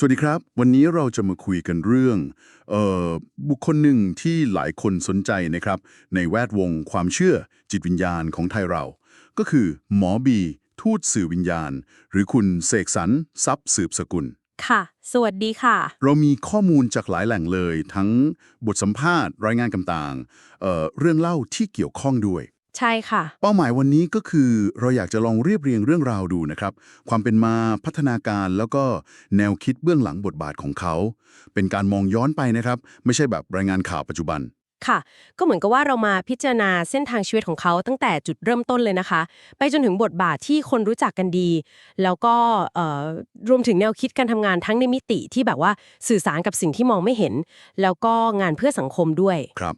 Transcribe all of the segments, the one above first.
สวัสดีครับ วันนี้เราจะมาคุยกันเรื่องเอ่อบุคคลหนึ่งที่หลายคนสนใจนะครับ ในแวดวงความเชื่อจิตวิญญาณของไทยเรา ก็คือหมอบี ทูตสื่อวิญญาณ หรือคุณเสกสรรทรัพย์สืบสกุล ค่ะ สวัสดีค่ะ เรามีข้อมูลจากหลายแหล่งเลย ทั้งบทสัมภาษณ์ รายงานต่างๆเอ่อเรื่องเล่าที่เกี่ยวข้องด้วย ใช่ค่ะ เป้าหมายวันนี้ก็คือเราอยากจะลองเรียบเรียงเรื่องราวดูนะครับ ความเป็นมาพัฒนาการแล้วก็แนวคิดเบื้องหลังบทบาทของเขา เป็นการมองย้อนไปนะครับ ไม่ใช่แบบรายงานข่าวปัจจุบันค่ะ ก็เหมือนกับว่าเรามาพิจารณาเส้นทางชีวิตของเขาตั้งแต่จุดเริ่มต้นเลยนะคะ ไปจนถึงบทบาทที่คนรู้จักกันดี แล้วก็เอ่อรวมถึงแนวคิดการทำงานทั้งในมิติที่แบบว่าสื่อสารกับสิ่งที่มองไม่เห็น แล้วก็งานเพื่อสังคมด้วย ครับ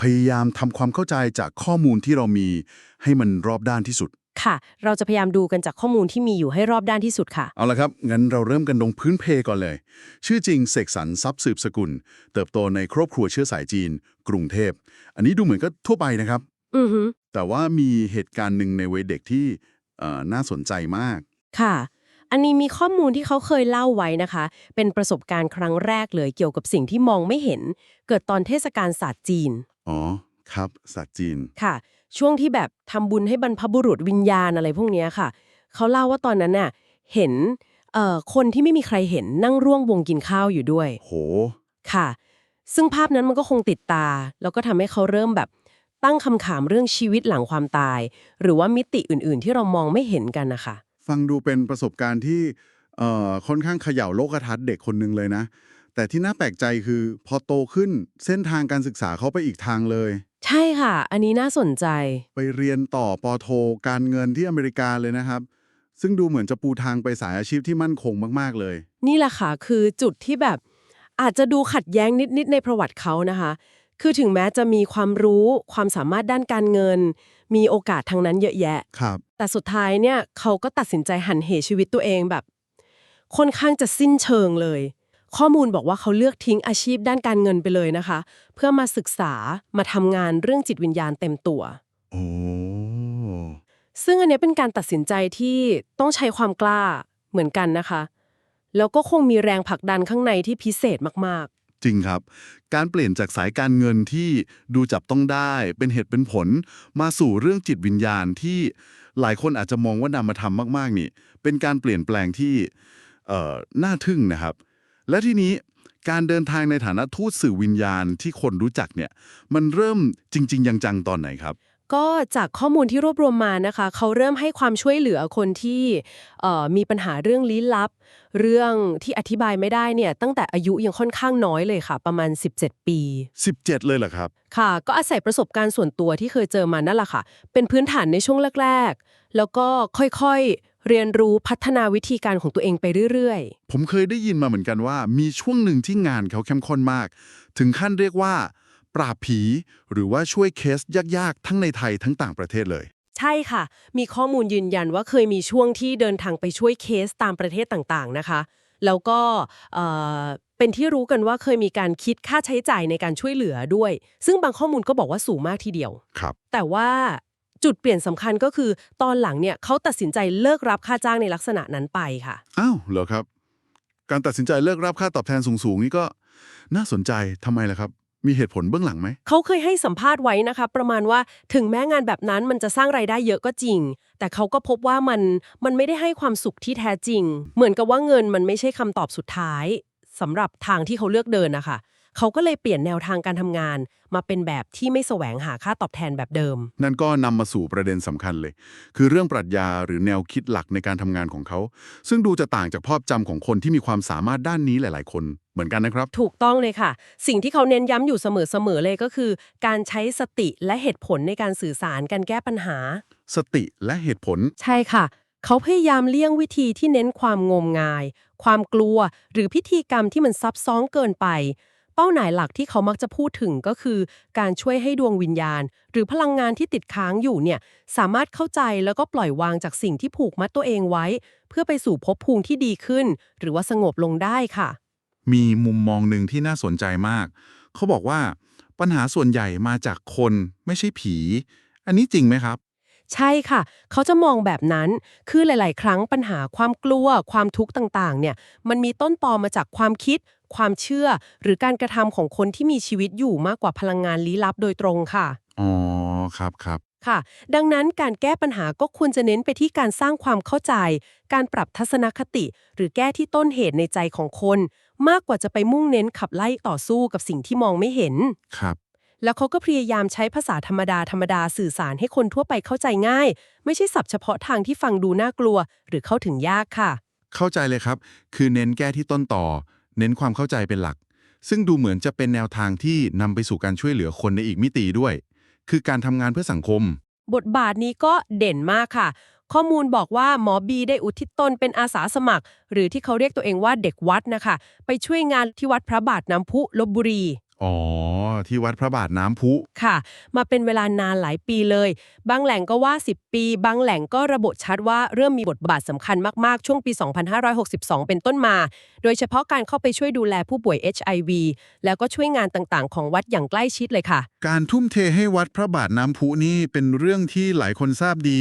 พยายามทำความเข้าใจจากข้อมูลที่เรามีให้มันรอบด้านที่สุด ค่ะ เราจะพยายามดูกันจากข้อมูลที่มีอยู่ให้รอบด้านที่สุดค่ะ เอาละครับ งั้นเราเริ่มกันตรงพื้นเพก่อนเลย ชื่อจริงเสกสรรทรัพย์สืบสกุล เติบโตในครอบครัวเชื้อสายจีน กรุงเทพ อันนี้ดูเหมือนก็ทั่วไปนะครับ อือฮึแต่ว่ามีเหตุการณ์หนึ่งในวัยเด็กที่เอ่อน่าสนใจมาก ค่ะ อันนี้มีข้อมูลที่เขาเคยเล่าไว้นะคะ เป็นประสบการณ์ครั้งแรกเลยเกี่ยวกับสิ่งที่มองไม่เห็น เกิดตอนเทศกาลศาสตร์จีน อ๋อ ครับศาสตร์จีน ค่ะ ช่วงที่แบบทำบุญให้บรรพบุรุษวิญญาณอะไรพวกเนี้ยค่ะ เขาเล่าว่าตอนนั้นน่ะเห็นเอ่อคนที่ไม่มีใครเห็นนั่งร่วมวงกินข้าวอยู่ด้วย โห ค่ะ ซึ่งภาพนั้นมันก็คงติดตา แล้วก็ทำให้เขาเริ่มแบบตั้งคำถามเรื่องชีวิตหลังความตาย หรือว่ามิติอื่นๆ ที่เรามองไม่เห็นกันนะคะ ฟังดูเป็นประสบการณ์ที่เอ่อค่อนข้างเขย่าโลกทัศน์เด็กคนหนึ่งเลยนะ แต่ที่น่าแปลกใจคือพอโตขึ้นเส้นทางการศึกษาเขาไปอีกทางเลย ใช่ค่ะ อันนี้น่าสนใจ ไปเรียนต่อปอโท การเงินที่อเมริกาเลยนะครับ ซึ่งดูเหมือนจะปูทางไปสายอาชีพที่มั่นคงมากๆเลย นี่แหละค่ะ คือจุดที่แบบอาจจะดูขัดแย้งนิด ๆ ในประวัติเขานะคะ คือถึงแม้จะมีความรู้ความสามารถด้านการเงิน มีโอกาสทางนั้นเยอะแยะ ครับ แต่สุดท้ายเนี่ยเขาก็ตัดสินใจหันเหชีวิตตัวเองแบบ ค่อนข้างจะสิ้นเชิงเลย ข้อมูลบอกว่าเขาเลือกทิ้งอาชีพด้านการเงินไปเลยนะคะ เพื่อมาศึกษามาทำงานเรื่องจิตวิญญาณเต็มตัว โอ้ ซึ่งอันเนี้ยเป็นการตัดสินใจที่ต้องใช้ความกล้าเหมือนกันนะคะ แล้วก็คงมีแรงผลักดันข้างในที่พิเศษมาก จริงครับ การเปลี่ยนจากสายการเงินที่ดูจับต้องได้เป็นเหตุเป็นผล มาสู่เรื่องจิตวิญญาณที่หลายคนอาจจะมองว่านามธรรมมาก ๆ นี่ เป็นการเปลี่ยนแปลงที่น่าทึ่งนะครับ และทีนี้การเดินทางในฐานะทูตสื่อวิญญาณที่คนรู้จักเนี่ย มันเริ่มจริง ๆ จังๆตอนไหนครับ ก็จากข้อมูลที่รวบรวมมานะคะ เขาเริ่มให้ความช่วยเหลือคนที่เอ่อมีปัญหาเรื่องลี้ลับ เรื่องที่อธิบายไม่ได้เนี่ยตั้งแต่อายุยังค่อนข้างน้อยเลยค่ะ ประมาณ 17 ปี 17 เลยเหรอครับ ค่ะ ก็อาศัยประสบการณ์ส่วนตัวที่เคยเจอมานั่นแหละค่ะ เป็นพื้นฐานในช่วงแรก ๆ แล้วก็ค่อยๆเรียนรู้พัฒนาวิธีการของตัวเองไปเรื่อยๆ ผมเคยได้ยินมาเหมือนกันว่า มีช่วงหนึ่งที่งานเขาเข้มข้นมาก ถึงขั้นเรียกว่า ปราบผี หรือว่าช่วยเคสยากๆ ทั้งในไทยทั้งต่างประเทศเลย ใช่ค่ะ มีข้อมูลยืนยันว่าเคยมีช่วงที่เดินทางไปช่วยเคสตามประเทศต่างๆนะคะ แล้วก็เอ่อเป็นที่รู้กันว่าเคยมีการคิดค่าใช้จ่ายในการช่วยเหลือด้วย ซึ่งบางข้อมูลก็บอกว่าสูงมากทีเดียวครับ แต่ว่าจุดเปลี่ยนสำคัญก็คือ ตอนหลังเนี่ยเขาตัดสินใจเลิกรับค่าจ้างในลักษณะนั้นไปค่ะอ้าวเหรอครับ การตัดสินใจเลิกรับค่าตอบแทนสูงๆนี่ก็น่าสนใจทำไมล่ะครับ มีเหตุผลเบื้องหลังไหม เขาเคยให้สัมภาษณ์ไว้นะคะ ประมาณว่าถึงแม้งานแบบนั้นมันจะสร้างไรายได้เยอะก็จริง แต่เขาก็พบว่ามันมันไม่ได้ให้ความสุขที่แท้จริง เหมือนกับว่าเงินมันไม่ใช่คำตอบสุดท้ายสำหรับทางที่เขาเลือกเดินนะคะ เขาก็เลยเปลี่ยนแนวทางการทำงาน มาเป็นแบบที่ไม่แสวงหาค่าตอบแทนแบบเดิม นั่นก็นำมาสู่ประเด็นสำคัญเลย คือเรื่องปรัชญาหรือแนวคิดหลักในการทำงานของเขา ซึ่งดูจะต่างจากภาพจำของคนที่มีความสามารถด้านนี้หลาย ๆ คนเหมือนกันนะครับ ถูกต้องเลยค่ะ สิ่งที่เขาเน้นย้ำอยู่เสมอๆเลยก็คือ การใช้สติและเหตุผลในการสื่อสารการแก้ปัญหา สติและเหตุผล ใช่ค่ะ เขาพยายามเลี่ยงวิธีที่เน้นความงมงาย ความกลัว หรือพิธีกรรมที่มันซับซ้อนเกินไปเป้าหมายหลักที่เขามักจะพูดถึงก็คือ การช่วยให้ดวงวิญญาณ หรือพลังงานที่ติดค้างอยู่เนี่ยสามารถเข้าใจแล้วก็ปล่อยวางจากสิ่งที่ผูกมัดตัวเองไว้ เพื่อไปสู่ภพภูมิที่ดีขึ้น หรือว่าสงบลงได้ค่ะ มีมุมมองหนึ่งที่น่าสนใจมาก เขาบอกว่า ปัญหาส่วนใหญ่มาจากคนไม่ใช่ผี อันนี้จริงไหมครับใช่ค่ะ เขาจะมองแบบนั้น คือหลาย ๆ ครั้งปัญหาความกลัว ความทุกข์ต่าง ๆ เนี่ย มันมีต้นตอมาจากความคิด ความเชื่อ หรือการกระทำของคนที่มีชีวิตอยู่มากกว่าพลังงานลี้ลับโดยตรงค่ะ อ๋อ ครับครับ ค่ะ ดังนั้นการแก้ปัญหาก็ควรจะเน้นไปที่การสร้างความเข้าใจ การปรับทัศนคติ หรือแก้ที่ต้นเหตุในใจของคน มากกว่าจะไปมุ่งเน้นขับไล่ต่อสู้กับสิ่งที่มองไม่เห็น ครับแล้วเขาก็พยายามใช้ภาษาธรรมดา ธรรมดาสื่อสารให้คนทั่วไปเข้าใจง่าย ไม่ใช่ศัพท์เฉพาะทางที่ฟังดูน่ากลัว หรือเข้าถึงยากค่ะ เข้าใจเลยครับ คือเน้นแก้ที่ต้นต่อ เน้นความเข้าใจเป็นหลัก ซึ่งดูเหมือนจะเป็นแนวทางที่นำไปสู่การช่วยเหลือคนในอีกมิติด้วย คือการทำงานเพื่อสังคม บทบาทนี้ก็เด่นมากค่ะ ข้อมูลบอกว่าหมอบีได้อุทิศตนเป็นอาสาสมัคร หรือที่เขาเรียกตัวเองว่าเด็กวัดนะคะ ไปช่วยงานที่วัดพระบาทน้ำพุลบบุรี อ๋อ ที่วัดพระบาทน้ำพุ ค่ะ มาเป็นเวลานานหลายปีเลย บางแหล่งก็ว่า 10 ปี บางแหล่งก็ระบุชัดว่าเริ่มมีบทบาทสำคัญมาก ๆ ช่วงปี 2562 เป็นต้นมา โดยเฉพาะการเข้าไปช่วยดูแลผู้ป่วย HIV แล้วก็ช่วยงานต่าง ๆ ของวัดอย่างใกล้ชิดเลยค่ะ การทุ่มเทให้วัดพระบาทน้ำพุนี่เป็นเรื่องที่หลายคนทราบดี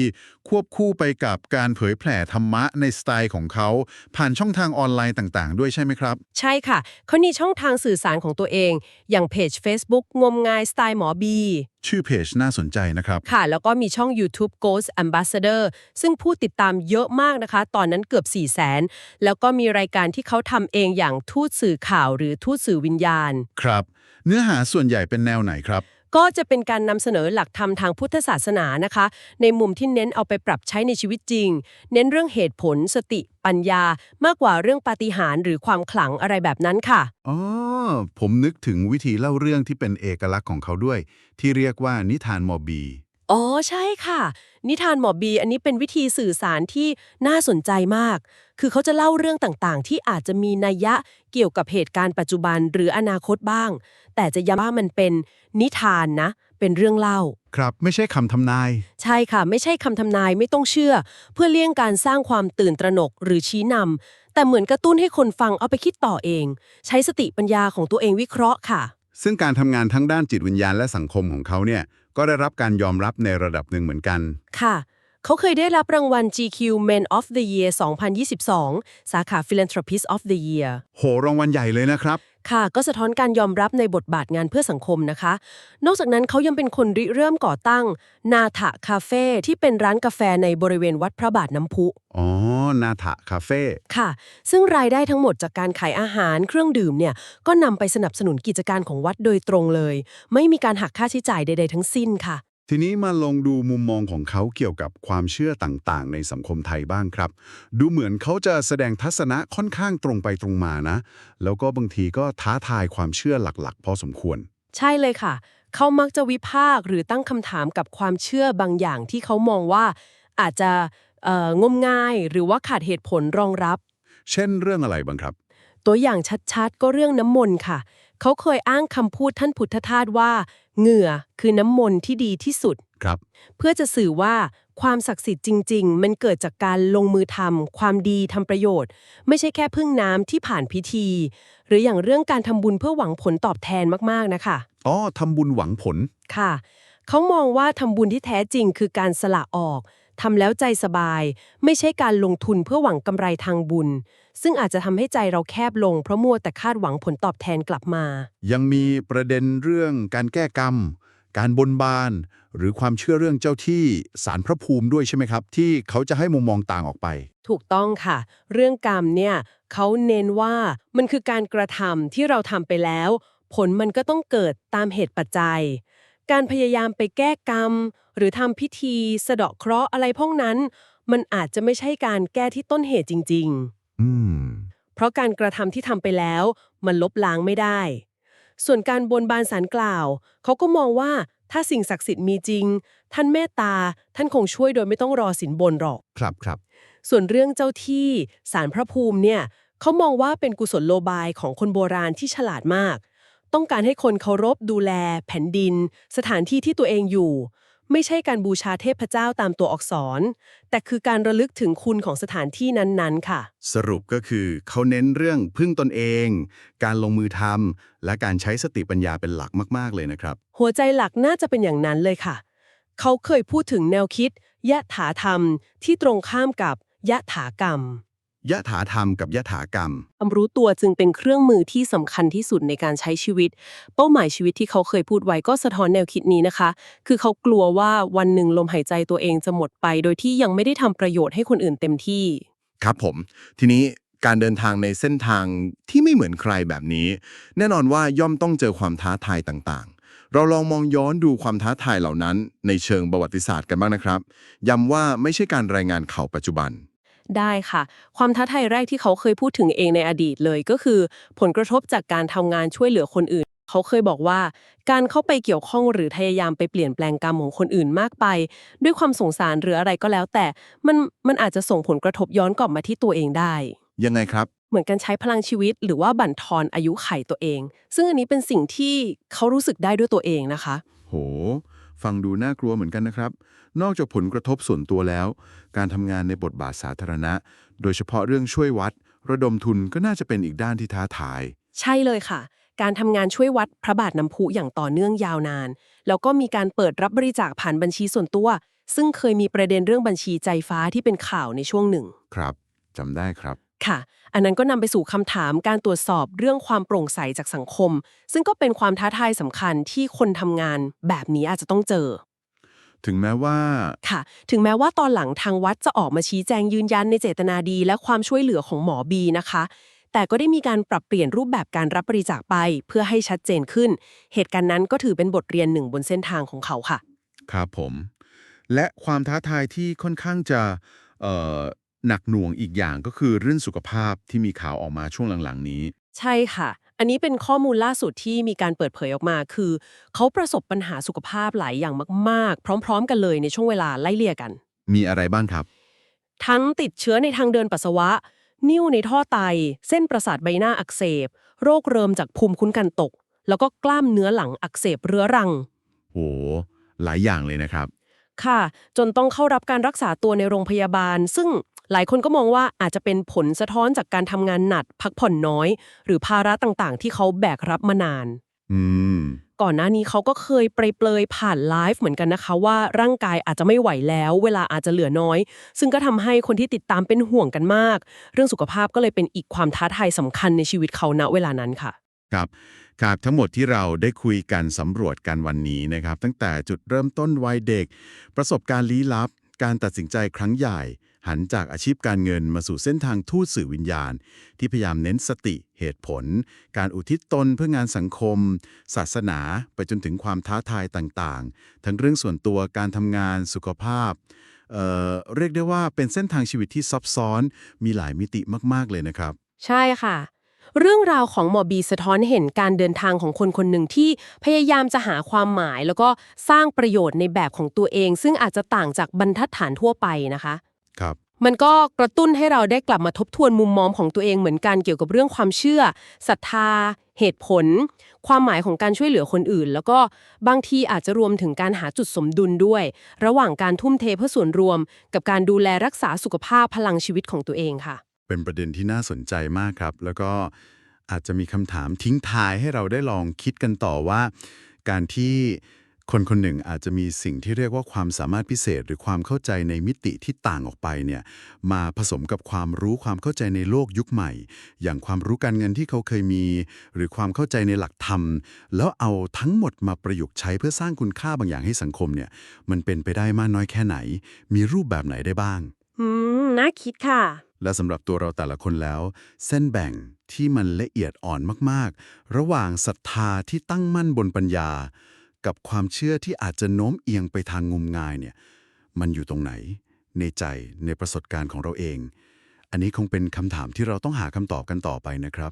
ควบคู่ไปกับการเผยแผ่ธรรมะในสไตล์ของเขา ผ่านช่องทางออนไลน์ต่าง ๆ ด้วยใช่ไหมครับ ใช่ค่ะ เขามีช่องทางสื่อสารของตัวเอง อย่างเพจ Facebook งมงายสไตล์หมอบี ชื่อเพจน่าสนใจนะครับ ค่ะ แล้วก็มีช่อง YouTube Ghost Ambassador ซึ่งผู้ติดตามเยอะมากนะคะ ตอนนั้นเกือบ 4 0 0 0 0 0แล้วก็มีรายการที่เขาทำเองอย่างทูตสื่อข่าวหรือทูตสื่อวิญญาณ ครับ เนื้อหาส่วนใหญ่เป็นแนวไหนครับ ก็จะเป็นการนำเสนอหลักธรรมทางพุทธศาสนานะคะ ในมุมที่เน้นเอาไปปรับใช้ในชีวิตจริง เน้นเรื่องเหตุผล สติปัญญา มากกว่าเรื่องปาฏิหาริย์หรือความขลังอะไรแบบนั้นค่ะอ๋อผมนึกถึงวิธีเล่าเรื่องที่เป็นเอกลักษณ์ของเขาด้วย ที่เรียกว่านิทานมอบี อ๋อใช่ค่ะ นิทานหมอบีอันนี้เป็นวิธีสื่อสารที่น่าสนใจมาก คือเขาจะเล่าเรื่องต่างๆ ที่อาจจะมีนัยยะเกี่ยวกับเหตุการณ์ปัจจุบันหรืออนาคตบ้าง แต่จะย้ำว่ามันเป็นนิทานนะ เป็นเรื่องเล่า ครับไม่ใช่คำทำนาย ใช่ค่ะ ไม่ใช่คำทำนายไม่ต้องเชื่อ เพื่อเลี่ยงการสร้างความตื่นตระหนกหรือชี้นำแต่เหมือนกระตุ้นให้คนฟังเอาไปคิดต่อเอง ใช้สติปัญญาของตัวเองวิเคราะห์ค่ะ ซึ่งการทำงานทั้งด้านจิตวิญญาณและสังคมของเขาเนี่ย ก็ได้รับการยอมรับในระดับหนึ่งเหมือนกัน ค่ะ เขาเคยได้รับรางวัล GQ Men of the Year 2022 สาขา Philanthropist of the Year โหรางวัลใหญ่เลยนะครับ ค่ะ ก็สะท้อนการยอมรับในบทบาทงานเพื่อสังคมนะคะ นอกจากนั้นเขายังเป็นคนริเริ่มก่อตั้ง นาถะคาเฟ่ที่เป็นร้านกาแฟในบริเวณวัดพระบาทน้ำพุ อ๋อ นาถะคาเฟ่ค่ะ ซึ่งรายได้ทั้งหมดจากการขายอาหารเครื่องดื่มเนี่ย ก็นำไปสนับสนุนกิจการของวัดโดยตรงเลย ไม่มีการหักค่าใช้จ่ายใด ๆ ทั้งสิ้นค่ะ ทีนี้มาลองดูมุมมองของเขาเกี่ยวกับความเชื่อต่างๆ ในสังคมไทยบ้างครับ ดูเหมือนเขาจะแสดงทัศนะค่อนข้างตรงไปตรงมานะ แล้วก็บางทีก็ท้าทายความเชื่อหลักๆ พอสมควร ใช่เลยค่ะ เขามักจะวิพากษ์หรือตั้งคำถามกับความเชื่อบางอย่างที่เขามองว่าอาจจะเอ่องมงายหรือว่าขาดเหตุผลรองรับ เช่นเรื่องอะไรบ้างครับ ตัวอย่างชัดๆ ก็เรื่องน้ำมนต์ค่ะ เขาเคยอ้างคำพูดท่านพุทธทาสว่า เหงื่อคือน้ำมนต์ที่ดีที่สุด ครับ เพื่อจะสื่อว่าความศักดิ์สิทธิ์จริง ๆ มันเกิดจากการลงมือทำความดีทำประโยชน์ ไม่ใช่แค่พึ่งน้ำที่ผ่านพิธี หรืออย่างเรื่องการทำบุญเพื่อหวังผลตอบแทนมากๆนะคะ อ๋อทำบุญหวังผล ค่ะ เขามองว่าทำบุญที่แท้จริงคือการสละออก ทำแล้วใจสบาย ไม่ใช่การลงทุนเพื่อหวังกำไรทางบุญ ซึ่งอาจจะทำให้ใจเราแคบลงเพราะมัวแต่คาดหวังผลตอบแทนกลับมา ยังมีประเด็นเรื่องการแก้กรรม การบนบาน หรือความเชื่อเรื่องเจ้าที่สารพระภูมิด้วยใช่ไหมครับ ที่เขาจะให้มุมมองต่างออกไป ถูกต้องค่ะ เรื่องกรรมเนี่ยเขาเน้นว่ามันคือการกระทำที่เราทำไปแล้ว ผลมันก็ต้องเกิดตามเหตุปัจจัย การพยายามไปแก้กรรม หรือทำพิธีสะเดาะเคราะห์อะไรพวกนั้น มันอาจจะไม่ใช่การแก้ที่ต้นเหตุจริง อืม ๆ เพราะการกระทำที่ทำไปแล้ว มันลบล้างไม่ได้ ส่วนการบนบานสารกล่าว เขาก็มองว่าถ้าสิ่งศักดิ์สิทธิ์มีจริง ท่านเมตตา ท่านคงช่วยโดยไม่ต้องรอสินบนหรอก ครับครับ ส่วนเรื่องเจ้าที่สารพระภูมิเนี่ยเขามองว่าเป็นกุศลโลบายของคนโบราณที่ฉลาดมาก ต้องการให้คนเคารพดูแล แผ่นดิน สถานที่ที่ตัวเองอยู่ ไม่ใช่การบูชาเทพเจ้าตามตัวอักษร แต่คือการระลึกถึงคุณของสถานที่นั้นๆ ค่ะ สรุปก็คือเขาเน้นเรื่องพึ่งตนเอง การลงมือทำและการใช้สติปัญญาเป็นหลักมากๆเลยนะครับ หัวใจหลักน่าจะเป็นอย่างนั้นเลยค่ะ เขาเคยพูดถึงแนวคิดยะถาธรรมที่ตรงข้ามกับยะถากรรม ยะถาธรรมกับยะถากรรม ความรู้ตัวจึงเป็นเครื่องมือที่สำคัญที่สุดในการใช้ชีวิต เป้าหมายชีวิตที่เขาเคยพูดไว้ก็สะท้อนแนวคิดนี้นะคะ คือเขากลัวว่าวันหนึ่งลมหายใจตัวเองจะหมดไป โดยที่ยังไม่ได้ทำประโยชน์ให้คนอื่นเต็มที่ ครับผม ทีนี้การเดินทางในเส้นทางที่ไม่เหมือนใครแบบนี้ แน่นอนว่าย่อมต้องเจอความท้าทายต่างๆ เราลองมองย้อนดูความท้าทายเหล่านั้น ในเชิงประวัติศาสตร์กันบ้างนะครับย้ำว่าไม่ใช่การรายงานข่าวปัจจุบัน ได้ค่ะ ความท้าทายแรกที่เขาเคยพูดถึงเองในอดีตเลยก็คือ ผลกระทบจากการทำงานช่วยเหลือคนอื่น เขาเคยบอกว่า การเข้าไปเกี่ยวข้องหรือพยายามไปเปลี่ยนแปลงกรรมของคนอื่นมากไป ด้วยความสงสารหรืออะไรก็แล้ว แต่มันมันอาจจะส่งผลกระทบย้อนกลับมาที่ตัวเองได้ ยังไงครับ เหมือนกันใช้พลังชีวิต หรือว่าบั่นทอนอายุไขตัวเอง ซึ่งอันนี้เป็นสิ่งที่เขารู้สึกได้ด้วยตัวเองนะคะ โห ฟังดูน่ากลัวเหมือนกันนะครับ นอกจากผลกระทบส่วนตัวแล้ว การทำงานในบทบาทสาธารณะ โดยเฉพาะเรื่องช่วยวัด ระดมทุนก็น่าจะเป็นอีกด้านที่ท้าทาย ใช่เลยค่ะ การทำงานช่วยวัดพระบาทน้ำพุอย่างต่อเนื่องยาวนาน แล้วก็มีการเปิดรับบริจาคผ่านบัญชีส่วนตัว ซึ่งเคยมีประเด็นเรื่องบัญชีใจฟ้าที่เป็นข่าวในช่วงหนึ่ง ครับ จำได้ครับ ค่ะ อันนั้นก็นำไปสู่คำถามการตรวจสอบเรื่องความโปร่งใสจากสังคม ซึ่งก็เป็นความท้าทายสำคัญที่คนทำงานแบบนี้อาจจะต้องเจอ ถึงแม้ว่า ค่ะ ถึงแม้ว่าตอนหลังทางวัดจะออกมาชี้แจงยืนยันในเจตนาดี และความช่วยเหลือของหมอบีนะคะ แต่ก็ได้มีการปรับเปลี่ยนรูปแบบการรับบริจาคไปเพื่อให้ชัดเจนขึ้น เหตุการณ์นั้นก็ถือเป็นบทเรียนหนึ่งบนเส้นทางของเขาค่ะ ครับผม และความท้าทายที่ค่อนข้างจะเอ่อ หนักหน่วงอีกอย่างก็คือเรื่องสุขภาพที่มีข่าวออกมาช่วงหลังๆนี้ ใช่ค่ะ อันนี้เป็นข้อมูลล่าสุดที่มีการเปิดเผยออกมา คือ เขาประสบปัญหาสุขภาพหลายอย่างมากๆ พร้อม ๆ กันเลยในช่วงเวลาไล่เลี่ยกัน มีอะไรบ้างครับ ทั้งติดเชื้อในทางเดินปัสสาวะ นิ่วในท่อไต เส้นประสาทใบหน้าอักเสบ โรคเริมจากภูมิคุ้มกันตก แล้วก็กล้ามเนื้อหลังอักเสบเรื้อรัง โห หลายอย่างเลยนะครับ ค่ะ จนต้องเข้ารับการรักษาตัวในโรงพยาบาล ซึ่ง หลายคนก็มองว่าอาจจะเป็นผลสะท้อนจากการทำงานหนัก พักผ่อนน้อย หรือภาระต่างๆ ที่เขาแบกรับมานาน อืม ก่อนหน้านี้เขาก็เคยเปรยๆผ่านไลฟ์เหมือนกันนะคะว่าร่างกายอาจจะไม่ไหวแล้ว เวลาอาจจะเหลือน้อย ซึ่งก็ทำให้คนที่ติดตามเป็นห่วงกันมาก เรื่องสุขภาพก็เลยเป็นอีกความท้าทายสำคัญในชีวิตเขาณเวลานั้นค่ะ ครับครับทั้งหมดที่เราได้คุยกันสำรวจกันวันนี้นะครับ ตั้งแต่จุดเริ่มต้นวัยเด็ก ประสบการณ์ลี้ลับ การตัดสินใจครั้งใหญ่ หันจากอาชีพการเงินมาสู่เส้นทางทูตสื่อวิญญาณ ที่พยายามเน้นสติเหตุผล การอุทิศตนเพื่องานสังคม ศาสนาไปจนถึงความท้าทายต่างๆ ทั้งเรื่องส่วนตัวการทำงานสุขภาพเเรียกได้ว่าเป็นเส้นทางชีวิตที่ซับซ้อนมีหลายมิติมากๆเลยนะครับ ใช่ค่ะเรื่องราวของหมอบีสะท้อนเห็นการเดินทางของคนคนหนึ่งที่พยายามจะหาความหมาย แล้วก็สร้างประโยชน์ในแบบของตัวเอง ซึ่งอาจจะต่างจากบรรทัดฐานทั่วไปนะคะ ครับ มันก็กระตุ้นให้เราได้กลับมาทบทวนมุมมองของตัวเองเหมือนกันเกี่ยวกับเรื่องความเชื่อศรัทธา เหตุผล ความหมายของการช่วยเหลือคนอื่น แล้วก็บางทีอาจจะรวมถึงการหาจุดสมดุลด้วย ระหว่างการทุ่มเทเพื่อส่วนรวม กับการดูแลรักษาสุขภาพพลังชีวิตของตัวเองค่ะ เป็นประเด็นที่น่าสนใจมากครับ แล้วก็อาจจะมีคำถามทิ้งท้ายให้เราได้ลองคิดกันต่อว่า การที่ คนคนหนึ่งอาจจะมีสิ่งที่เรียกว่าความสามารถพิเศษ หรือความเข้าใจในมิติที่ต่างออกไปเนี่ยมาผสมกับความรู้ความเข้าใจในโลกยุคใหม่ อย่างความรู้การเงินที่เขาเคยมี หรือความเข้าใจในหลักธรรม แล้วเอาทั้งหมดมาประยุกต์ใช้เพื่อสร้างคุณค่าบางอย่างให้สังคมเนี่ยมันเป็นไปได้มากน้อยแค่ไหน มีรูปแบบไหนได้บ้างอืมน่าคิดค่ะ และสำหรับตัวเราแต่ละคนแล้ว เส้นแบ่งที่มันละเอียดอ่อนมากๆ ระหว่างศรัทธาที่ตั้งมั่นบนปัญญา กับความเชื่อที่อาจจะโน้มเอียงไปทางงมงายเนี่ยมันอยู่ตรงไหน ในใจในประสบการณ์ของเราเอง อันนี้คงเป็นคำถามที่เราต้องหาคำตอบกันต่อไปนะครับ